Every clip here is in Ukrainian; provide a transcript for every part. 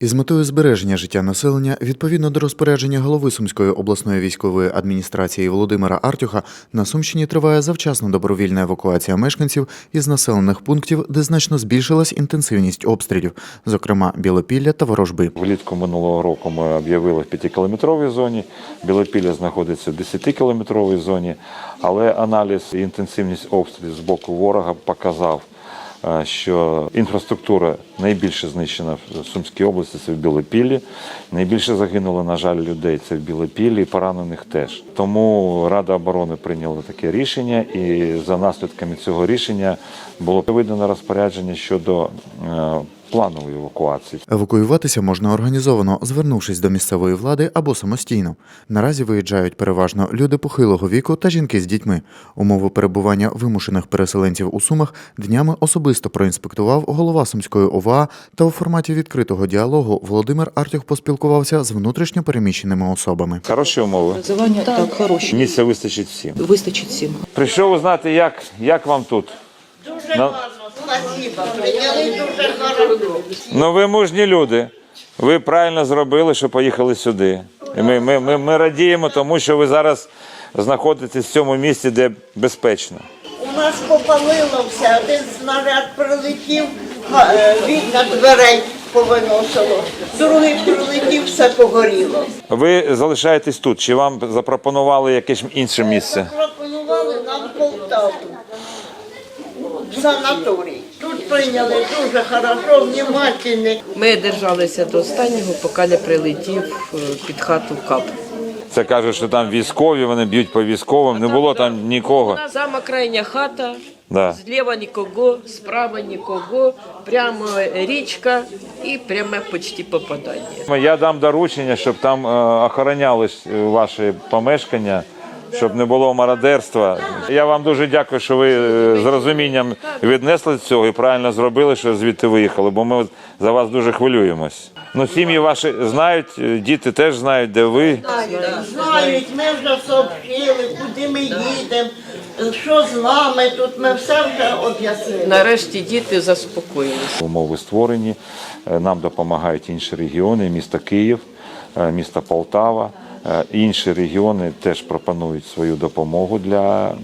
Із метою збереження життя населення, відповідно до розпорядження голови Сумської обласної військової адміністрації Володимира Артюха, на Сумщині триває завчасна добровільна евакуація мешканців із населених пунктів, де значно збільшилась інтенсивність обстрілів, зокрема Білопілля та Ворожби. Влітку минулого року ми об'явили в 5-кілометровій зоні. Білопілля знаходиться в 10-кілометровій зоні, але аналіз і інтенсивність обстрілів з боку ворога показав, що інфраструктура найбільше знищена в Сумській області це в Білопіллі. Найбільше загинуло, на жаль, людей це в Білопіллі і поранених теж. Тому Рада оборони прийняла таке рішення, і за наслідками цього рішення було видано розпорядження щодо е, планової евакуації. Евакуюватися можна організовано, звернувшись до місцевої влади або самостійно. Наразі виїжджають переважно люди похилого віку та жінки з дітьми. Умови перебування вимушених переселенців у Сумах днями особисто проінспектував голова Сумської ОВА та у форматі відкритого діалогу Володимир Артюх поспілкувався з внутрішньо переміщеними особами. Хороші умови. Називання так, хороші. Місця вистачить всім. Вистачить всім. Прийшов узнати, як, як вам тут. Дуже На- гарно, спасибо. Прийняли дуже хорошо. Ну ви мужні люди. Ви правильно зробили, що поїхали сюди. І ми, ми, ми, ми радіємо, тому що ви зараз знаходитесь в цьому місці, де безпечно. У нас попалило все, один снаряд прилетів, га- е, вікна дверей повиносило. Другий прилетів, все погоріло. Ви залишаєтесь тут, чи вам запропонували якесь інше місце? Пропонували нам Полтаву. Санаторій. Тут прийняли дуже хорошо, внимательні. Ми держалися до останнього, поки не прилетів е, під хату кап. Це кажуть, що там військові, вони б'ють по військовим, не було там нікого. Сама крайня хата, Да. зліва нікого, справа нікого, прямо річка і пряме почти попадання. Я дам доручення, щоб там е, охоронялись е, ваші помешкання, щоб не було мародерства. Я вам дуже дякую, що ви е, з розумінням віднесли цього і правильно зробили, що звідти виїхали, бо ми за вас дуже хвилюємось. Ну, сім'ї ваші знають, е, діти теж знають, де ви. Знають, ми вже сообщили, куди ми їдемо, що з нами тут, ми все вже об'яснили. Нарешті діти заспокоїлися. Умови створені. Е, Нам допомагають інші регіони, місто Київ, місто Полтава. Е, Інші регіони теж пропонують свою допомогу для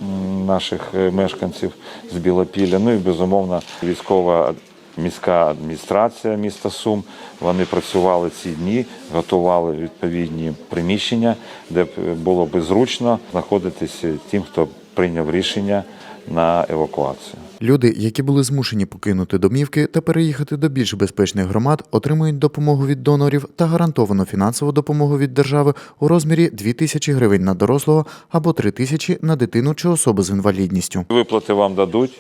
наших е, мешканців з Білопілля. Ну і безумовно військова міська адміністрація міста Сум. Вони працювали ці дні, готували відповідні приміщення, де б було би зручно знаходитися тим, хто прийняв рішення на евакуацію. Люди, які були змушені покинути домівки та переїхати до більш безпечних громад, отримують допомогу від донорів та гарантовану фінансову допомогу від держави у розмірі 2 тисячі гривень на дорослого або 3 тисячі на дитину чи особу з інвалідністю. Виплати вам дадуть,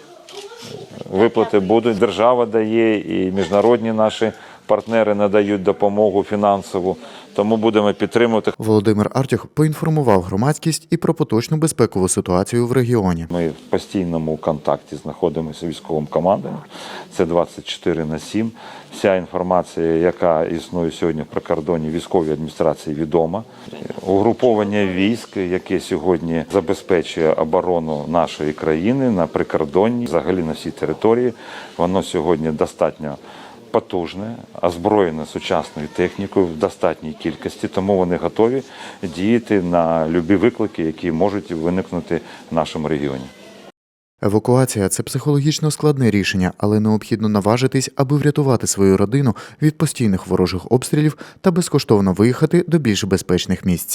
виплати будуть. Держава дає і міжнародні наші партнери надають допомогу фінансову. Тому будемо підтримувати. Володимир Артюх поінформував громадськість і про поточну безпекову ситуацію в регіоні. Ми в постійному контакті знаходимося з військовим командами. Це 24 на 7. Вся інформація, яка існує сьогодні в прикордонні військовій адміністрації, відома. Угруповання військ, яке сьогодні забезпечує оборону нашої країни на прикордонні, взагалі на всій території, воно сьогодні достатньо. Потужне, озброєне сучасною технікою в достатній кількості, тому вони готові діяти на любі виклики, які можуть виникнути в нашому регіоні. Евакуація це психологічно складне рішення, але необхідно наважитись, аби врятувати свою родину від постійних ворожих обстрілів та безкоштовно виїхати до більш безпечних місць.